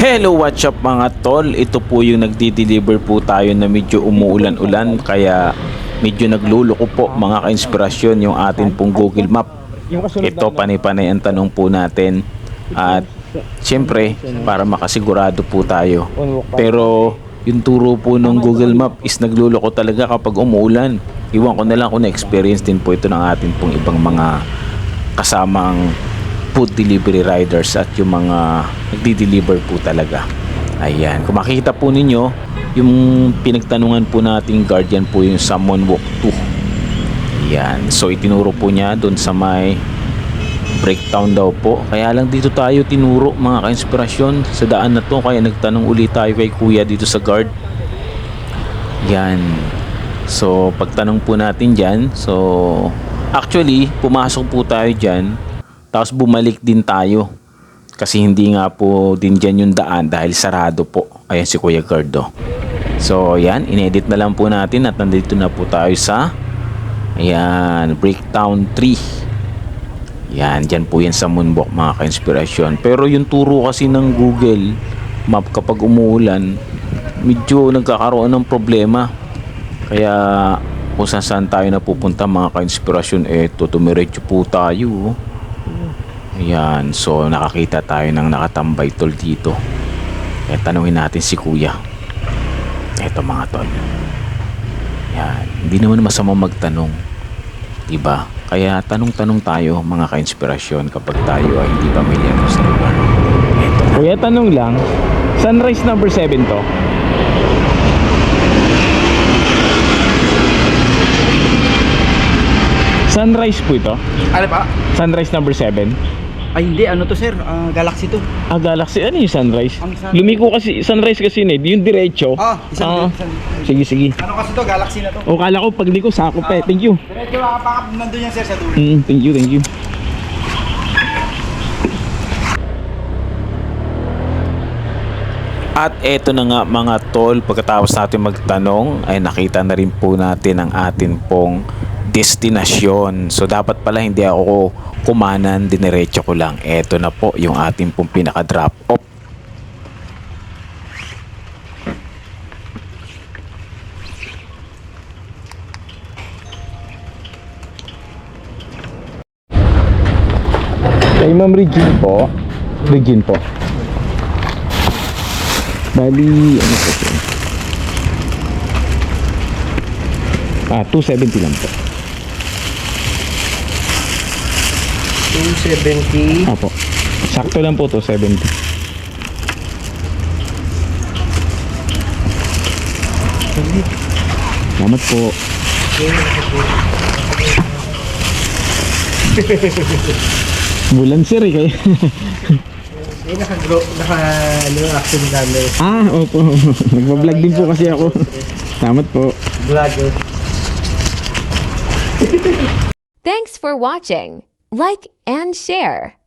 Hello, what's up mga tol? Ito po yung nagdi-deliver po tayo na medyo umuulan-ulan kaya medyo nagluloko po mga ka-inspirasyon yung atin pong Google Map. Ito panay-panay ang tanong po natin at siyempre para makasigurado po tayo. Pero yung turo po ng Google Map is nagluloko talaga kapag umuulan. Iwan ko na lang kung na-experience din po ito ng atin pong ibang mga kasamang food delivery riders at yung mga nagdi-deliver po talaga. Ayan. Kung makikita po ninyo, yung pinagtanungan po nating guardian po yung Summon Walk 2. Ayan. So itinuro po niya doon sa may breakdown daw po. Kaya lang dito tayo tinuro mga ka-inspirasyon sa daan na to. Kaya nagtanong ulit tayo kay kuya dito sa guard. Yan. So pagtanong po natin dyan, so actually pumasok po tayo dyan tapos bumalik din tayo. Kasi hindi nga po din dyan yung daan dahil sarado po. Ayan si Kuya Gardo. So yan, inedit na lang po natin at nandito na po tayo sa Ayan, Breakdown 3. Yan, dyan po yan sa Moonwalk mga ka-inspirasyon. Pero yung turo kasi ng Google Map kapag umuulan, medyo nagkakaroon ng problema. Kaya kung saan saan tayo napupunta mga ka-inspirasyon, eto, tumiretso po tayo. oh. Ayan, so nakakita tayo ng nakatambay tol dito. Kaya tanungin natin si kuya. Eto mga tol. Yan, hindi naman masama magtanong. Diba? Kaya tanong-tanong tayo mga ka-inspirasyon kapag tayo ay hindi pamilyar sa lugar. Eto. Kuya, tanong lang. Sunrise number 7 to? Sunrise po ito? Ano pa? Sunrise number 7? Ay hindi, ano to sir? Ah, Galaxy to. Ah, Galaxy. Ano yung sunrise? Ang sun- Lumiko kasi, sunrise kasi na eh. Yung diretso. Ah, isang, Ah, isang Sige, sige. Ano kasi to? Galaxy na to. O, kala ko pag liko, sakop pa eh. Thank you. Diretso makapakap nandun yan sir sa dulo. Mm, thank you, thank you. At eto na nga mga tol, pagkatapos natin magtanong ay nakita na rin po natin ang atin pong destinasyon. So dapat pala hindi ako kumanan, diniretso ko lang. Eto na po yung ating pong pinaka-drop off. Kay Ma'am Regine po. Regine po. Bali, ano po ito? Ah, 270 lang po. 270. Apo. Sakto lang po 270. Salamat po. Bulan sir eh kayo. Eh, naka-grow, naka, ano, action camera. ah, opo. Nagpa-vlog din po kasi ako. Salamat po. Vlogger. Thanks for watching. Like and share.